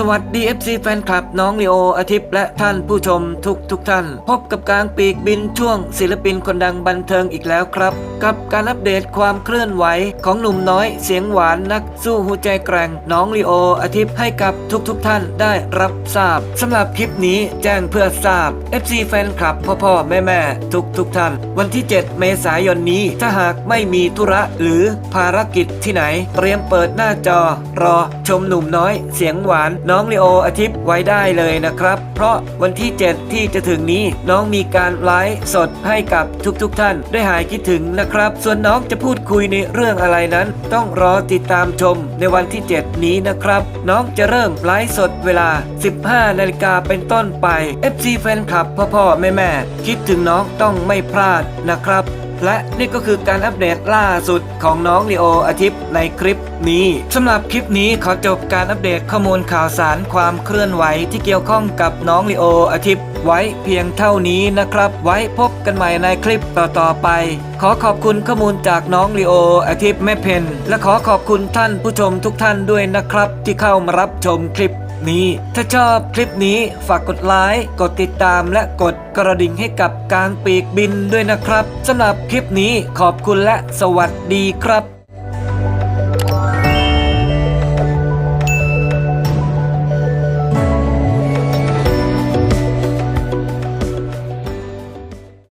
สวัสดี FC แฟนคลับน้องลีโออาทิตย์และท่านผู้ชมทุกทุกท่าน พบกับกลางปีกบินช่วงศิลปินคนดังบันเทิงอีกแล้วครับ กับการอัปเดตความเคลื่อนไหวของหนุ่มน้อยเสียงหวานนักสู้หัวใจแกร่งน้องลีโออาทิตย์ให้กับทุกทุกท่านได้รับทราบสำหรับคลิปนี้แจ้งเพื่อทราบ FC แฟนคลับพ่อพ่อแม่แม่ทุกทุกท่าน วันที่ 7 เมษายนนี้ถ้าหากไม่มีธุระหรือภารกิจที่ไหน เตรียมเปิดหน้าจอ รอชมหนุ่มน้อยเสียงหวานน้องลีโออาทิตย์ไว้ได้เลยนะครับ เพราะวันที่ 7 ที่จะถึงนี้น้องมีการไลฟ์สดให้กับทุกๆทท่าน ได้หายคิดถึงนะครับ ส่วนน้องจะพูดคุยในเรื่องอะไรนั้น ต้องรอติดตามชมในวันที่ 7 นี้นะครับ น้องจะเริ่มไลฟ์สดเวลา 15 นาฬิกาเป็นต้นไป FC แฟนคลับพ่อพ่อแม่แม่คิดถึงน้องต้องไม่พลาดนะครับ และนี่ก็คือการอัปเดตล่าสุดของน้องลีโออาทิตย์ในคลิปนี้สำหรับคลิปนี้ขอจบการอัปเดตข้อมูลข่าวสารความเคลื่อนไหวที่เกี่ยวข้องกับน้องลีโออาทิตย์ไว้เพียงเท่านี้นะครับ ไว้พบกันใหม่ในคลิปต่อๆไป ขอขอบคุณข้อมูลจากน้องลีโออาทิตย์แม่เพนและขอขอบคุณท่านผู้ชมทุกท่านด้วยนะครับ ที่เข้ามารับชมคลิป นี้ ถ้าชอบคลิปนี้ฝากกดไลค์กดติดตามและกดกระดิ่งให้กับกลางปีกบินด้วยนะครับสำหรับคลิปนี้ขอบคุณและสวัสดีครับ